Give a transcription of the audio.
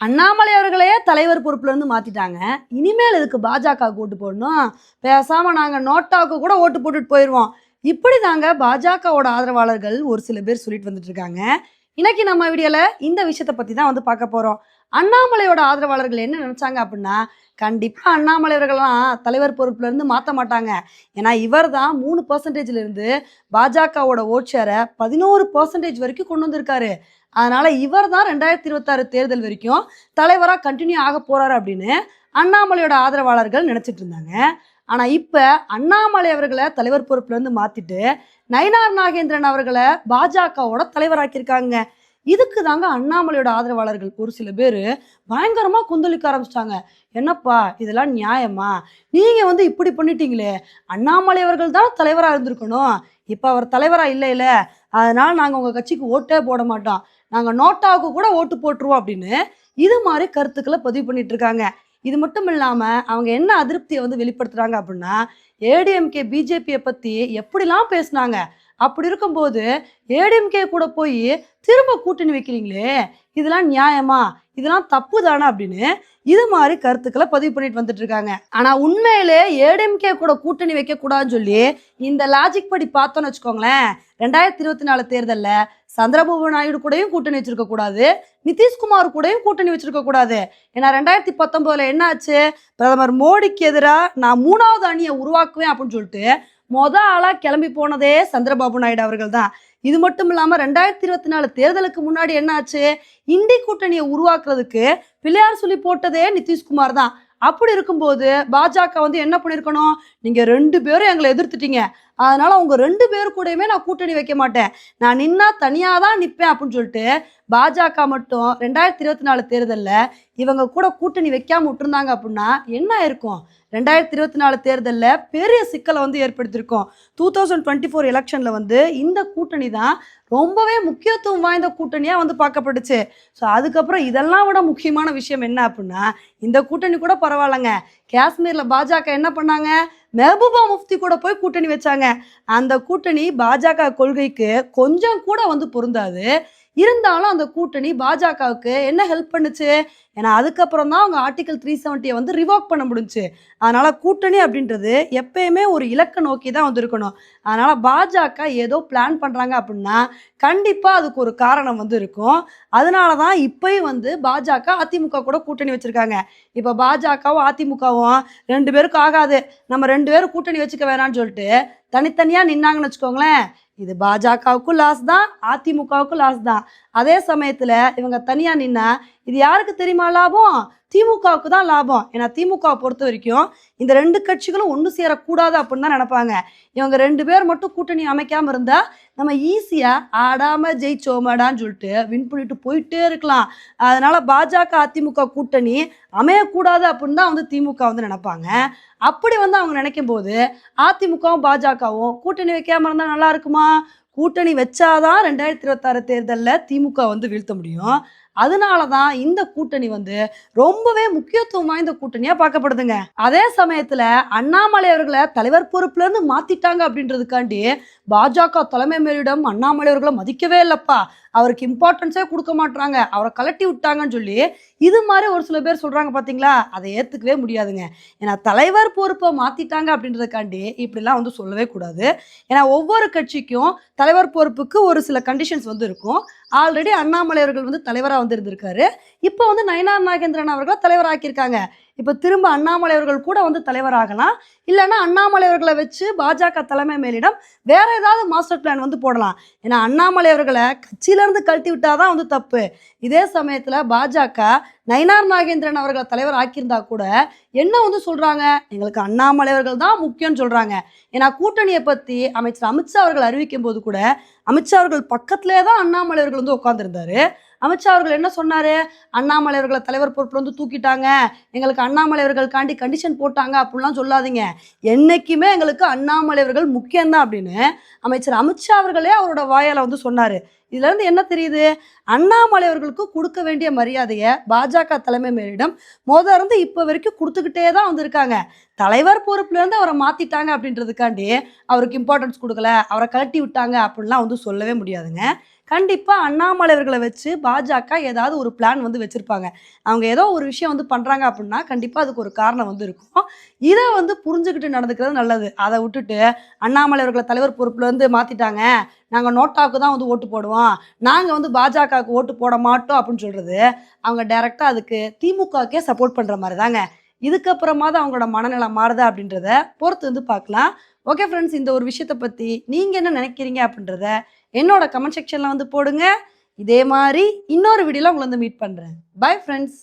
அண்ணாமலை அவர்களே தலைவர் பொறுப்புலேருந்து இருந்து இனிமேல் இதுக்கு பாஜக ஓட்டு போடணும்? பேசாமல் நாங்கள் நோட்டாவுக்கு கூட ஓட்டு போட்டுட்டு போயிடுவோம் இப்படி தாங்க பாஜகவோட ஆதரவாளர்கள் ஒரு சில பேர் சொல்லிட்டு வந்துட்டு இருக்காங்க. இன்னைக்கு நம்ம வீடியோவில் இந்த விஷயத்த பற்றி தான் வந்து பார்க்க போகிறோம் அண்ணாமலையோட ஆதரவாளர்கள் என்ன நினைச்சாங்க அப்படின்னா கண்டிப்பா அண்ணாமலை அவர்கள்லாம் தலைவர் பொறுப்புல இருந்து மாற்ற மாட்டாங்க. ஏன்னா இவர் தான் மூணு பர்சன்டேஜ்ல இருந்து பாஜகவோட ஓட்சேரை பதினோரு பர்சன்டேஜ் வரைக்கும் கொண்டு வந்திருக்காரு. அதனால இவர் தான் ரெண்டாயிரத்தி இருபத்தாறு தேர்தல் வரைக்கும் தலைவராக கண்டினியூ ஆக போறாரு அப்படின்னு அண்ணாமலையோட ஆதரவாளர்கள் நினைச்சிட்டு இருந்தாங்க. ஆனா இப்ப அண்ணாமலை அவர்களை தலைவர் பொறுப்புல இருந்து மாத்திட்டு நயினார் நாகேந்திரன் அவர்களை பாஜகவோட தலைவராக்கியிருக்காங்க. இதுக்கு தாங்க அண்ணாமலையோட ஆதரவாளர்கள். ஒரு சில பேர் பயங்கரமாக கொந்தளிக்க ஆரம்பிச்சிட்டாங்க. என்னப்பா இதெல்லாம் நியாயமா? நீங்கள் வந்து இப்படி பண்ணிட்டீங்களே. அண்ணாமலை அவர்கள் தான் தலைவராக இருந்திருக்கணும். இப்போ அவர் தலைவராக இல்லை இல்லை அதனால் நாங்கள் உங்கள் கட்சிக்கு ஓட்டே போட மாட்டோம். நாங்கள் நோட்டாவுக்கு கூட ஓட்டு போட்டுருவோம் அப்படின்னு இது மாதிரி கருத்துக்களை பதிவு பண்ணிட்டு இருக்காங்க. இது மட்டும் இல்லாமல் அவங்க என்ன அதிருப்தியை வந்து வெளிப்படுத்துகிறாங்க அப்படின்னா ஏடிஎம்கே பிஜேபியை பற்றி எப்படிலாம் பேசுனாங்க? அப்படி இருக்கும்போது ஏடிஎம்கே கூட போய் திரும்ப கூட்டணி வைக்கிறீங்களே இதெல்லாம் நியாயமா? இதெல்லாம் தப்பு தானே அப்படின்னு இது மாதிரி கருத்துக்களை பதிவு பண்ணிட்டு வந்துட்டு இருக்காங்க ஆனா உண்மையிலே ஏடிஎம்கே கூட கூட்டணி வைக்க கூடாதுன்னு சொல்லி இந்த லாஜிக் படி பார்த்தோம்னு வச்சுக்கோங்களேன் ரெண்டாயிரத்தி இருபத்தி நாலு தேர்தலில் சந்திரபாபு நாயுடு கூடயும் கூட்டணி வச்சிருக்க கூடாது நிதிஷ்குமார் கூடயும் கூட்டணி வச்சிருக்க கூடாது. ஏன்னா ரெண்டாயிரத்தி பத்தொன்பதுல என்ன ஆச்சு பிரதமர் மோடிக்கு எதிராக நான் மூணாவது அணியை உருவாக்குவேன் அப்படின்னு சொல்லிட்டு மொத ஆளாக கிளம்பி போனதே சந்திரபாபு நாயுடு அவர்கள் தான் இது மட்டும் இல்லாமல் ரெண்டாயிரத்தி இருபத்தி நாலு தேர்தலுக்கு முன்னாடி என்ன ஆச்சு? இண்டி கூட்டணியை உருவாக்குறதுக்கு பிள்ளையார் சொல்லி போட்டதே நிதிஷ்குமார் தான் அப்படி இருக்கும்போது பாஜக வந்து என்ன பண்ணிருக்கணும்? நீங்க ரெண்டு பேரும் எங்களை எதிர்த்துட்டீங்க. அதனால அவங்க ரெண்டு பேர் கூடயுமே நான் கூட்டணி வைக்க மாட்டேன். நான் நின்னா தனியாக தான் நிற்பேன் அப்படின்னு சொல்லிட்டு பாஜக மட்டும் ரெண்டாயிரத்தி இருபத்தி நாலு தேர்தலில் இவங்க கூட கூட்டணி வைக்காம விட்டுருந்தாங்க அப்படின்னா என்ன இருக்கும் ரெண்டாயிரத்தி இருபத்தி நாலு தேர்தலில் பெரிய சிக்கலை வந்து ஏற்படுத்தியிருக்கோம். டூ தௌசண்ட் டுவெண்ட்டி ஃபோர் எலெக்ஷனில் வந்து இந்த கூட்டணி தான் ரொம்பவே முக்கியத்துவம் வாய்ந்த கூட்டணியாக வந்து பார்க்கப்பட்டுச்சு. ஸோ அதுக்கப்புறம் இதெல்லாம் விட முக்கியமான விஷயம் என்ன அப்படின்னா இந்த கூட்டணி கூட பரவாயில்லைங்க. காஷ்மீரில் பாஜக என்ன பண்ணாங்க? மெஹபூபா முஃப்தி கூட போய் கூட்டணி வச்சாங்க. அந்த கூட்டணி பாஜக கொள்கைக்கு கொஞ்சம் கூட வந்து பொருந்தாது. இருந்தாலும் அந்த கூட்டணி பாஜகவுக்கு என்ன ஹெல்ப் பண்ணுச்சு? ஏன்னா அதுக்கப்புறம் தான் அவங்க ஆர்டிகல் த்ரீ செவன்ட்டியை வந்து ரிவோக் பண்ண முடிஞ்சுச்சு. அதனால் கூட்டணி அப்படின்றது எப்பயுமே ஒரு இலக்கை நோக்கி தான் வந்திருக்கணும். அதனால் பாஜக ஏதோ பிளான் பண்ணுறாங்க அப்படின்னா கண்டிப்பாக அதுக்கு ஒரு காரணம் வந்து இருக்கும். அதனால தான் இப்பயும் வந்து பாஜக அதிமுக கூட கூட்டணி வச்சுருக்காங்க. இப்போ பாஜகவும் அதிமுகவும் ரெண்டு பேருக்கும் ஆகாது. நம்ம ரெண்டு பேரும் கூட்டணி வச்சுக்க வேணாம்னு சொல்லிட்டு தனித்தனியாக நின்னாங்கன்னு வச்சுக்கோங்களேன். இது பாஜகவுக்கும் லாஸ் தான் அதிமுகவுக்கும் லாஸ் தான். அதே சமயத்தில் இவங்க தனியாக நின்னா இது யாருக்கு தெரியுமா லாபம்? திமுகவுக்கு தான் லாபம். ஏன்னா திமுகவை பொறுத்த வரைக்கும் இந்த ரெண்டு கட்சிகளும் ஒன்று சேரக்கூடாது அப்படின்னு தான் நினைப்பாங்க. இவங்க ரெண்டு பேர் மட்டும் கூட்டணி அமைக்காமல் இருந்தால் நம்ம ஈஸியாக ஆடாமல் ஜெயிச்சோமாடான்னு சொல்லிட்டு வின் பண்ணிட்டு போயிட்டே இருக்கலாம். அதனால் பாஜக அதிமுக கூட்டணி அமையக்கூடாது அப்படின்னு தான் வந்து திமுக வந்து நினைப்பாங்க. அப்படி வந்து அவங்க நினைக்கும் போது அதிமுகவும் பாஜகவும் கூட்டணி வைக்காமல் இருந்தால் நல்லா இருக்குமா? கூட்டணி வச்சாதான் ரெண்டாயிரத்தி இருபத்தாறு தேர்தலில் திமுக வந்து வீழ்த்த முடியும். அதனால தான் இந்த கூட்டணி வந்து ரொம்பவே முக்கியத்துவம் வாய்ந்த கூட்டணியாக பார்க்கப்படுதுங்க. அதே சமயத்தில் அண்ணாமலை அவர்களை தலைவர் பொறுப்புலேருந்து மாற்றிட்டாங்க அப்படின்றதுக்காண்டி பாஜக தலைமை மேலிடம் அண்ணாமலை அவர்களை மதிக்கவே இல்லைப்பா. அவருக்கு இம்பார்ட்டன்ஸே கொடுக்க மாட்டாங்க அவரை கலட்டி விட்டாங்கன்னு சொல்லி இது மாதிரி ஒரு சில பேர் சொல்கிறாங்க பார்த்தீங்களா அதை ஏற்றுக்கவே முடியாதுங்க. ஏன்னா தலைவர் பொறுப்பை மாற்றிட்டாங்க அப்படின்றதுக்காண்டி இப்படிலாம் வந்து சொல்லவே கூடாது. ஏன்னா ஒவ்வொரு கட்சிக்கும் தலைவர் பொறுப்புக்கு ஒரு சில கண்டிஷன்ஸ் வந்து இருக்கும். ஆல்ரெடி அண்ணாமலை அவர்கள் வந்து தலைவராக வந்து இருந்திருக்காரு இப்போ வந்து நயனார் நாகேந்திரன் அவர்களை தலைவராக்கியிருக்காங்க. இப்போ திரும்ப அண்ணாமலை அவர்கள் கூட வந்து தலைவராகலாம். இல்லைன்னா அண்ணாமலை அவர்களை வச்சு பாஜக தலைமை மேலிடம் வேற ஏதாவது மாஸ்டர் பிளான் வந்து போடலாம். ஏன்னா அண்ணாமலை அவர்களை கட்சியிலேருந்து கழட்டி விட்டாதான் வந்து தப்பு. இதே சமயத்தில் பாஜக நயினார் நாகேந்திரன் அவர்களை தலைவர் ஆக்கியிருந்தா கூட என்ன வந்து சொல்கிறாங்க எங்களுக்கு அண்ணாமலை அவர்கள் தான் முக்கியம்னு சொல்கிறாங்க ஏன்னா கூட்டணியை பற்றி அமைச்சர் அமித்ஷா அவர்கள் அறிவிக்கும் போது கூட அமித்ஷா அவர்கள் பக்கத்திலே தான் அண்ணாமலை அவர்கள் வந்து உட்காந்துருந்தாரு அமித்ஷா அவர்கள் என்ன சொன்னாரு? அண்ணாமலை அவர்களை தலைவர் பொறுப்பில் வந்து தூக்கிட்டாங்க. எங்களுக்கு அண்ணாமலை அவர்களுக்காண்டி கண்டிஷன் போட்டாங்க அப்படிலாம் சொல்லாதீங்க. என்னைக்குமே எங்களுக்கு அண்ணாமலை அவர்கள் முக்கியம்தான் அப்படின்னு அமைச்சர் அமித்ஷா அவர்களே அவரோட வாயால வந்து சொன்னாரு. இதுல இருந்து என்ன தெரியுது? அண்ணாமலை அவர்களுக்கு கொடுக்க வேண்டிய மரியாதையை பாஜக தலைமை மேலிடம் மோத இருந்து இப்போ வரைக்கும் கொடுத்துக்கிட்டே தான் வந்திருக்காங்க. தலைவர் பொறுப்புல இருந்து அவரை மாத்திட்டாங்க அப்படின்றதுக்காண்டி அவருக்கு இம்பார்ட்டன்ஸ் கொடுக்கல. அவரை கழட்டி விட்டாங்க அப்படின்லாம் வந்து சொல்லவே முடியாதுங்க. கண்டிப்பாக அண்ணாமலை அவர்களை வச்சு பாஜக ஏதாவது ஒரு பிளான் வந்து வச்சுருப்பாங்க. அவங்க ஏதோ ஒரு விஷயம் வந்து பண்ணுறாங்க அப்படின்னா கண்டிப்பாக அதுக்கு ஒரு காரணம் வந்து இருக்கும். இதை வந்து புரிஞ்சுக்கிட்டு நடந்துக்கிறது நல்லது. அதை விட்டுட்டு அண்ணாமலை அவர்களை தலைவர் பொறுப்புலேருந்து மாற்றிட்டாங்க நாங்கள் நோட்டாவுக்கு தான் வந்து ஓட்டு போடுவோம். நாங்கள் வந்து பாஜகவுக்கு ஓட்டு போட மாட்டோம் அப்படின்னு சொல்கிறது அவங்க டைரெக்டாக அதுக்கு திமுகவுக்கே சப்போர்ட் பண்ணுற மாதிரி தாங்க இதுக்கப்புறமா தான் அவங்களோட மனநிலை மாறுதா அப்படின்றத பொறுத்து வந்து பார்க்கலாம். ஓகே ஃப்ரெண்ட்ஸ் இந்த ஒரு விஷயத்தை பற்றி நீங்கள் என்ன நினைக்கிறீங்க அப்படின்றத என்னோட கமெண்ட் செக்ஷனில் வந்து போடுங்க. இதே மாதிரி இன்னொரு வீடியோவில் உங்களை வந்து மீட் பண்ணுறேன் பை ஃப்ரெண்ட்ஸ்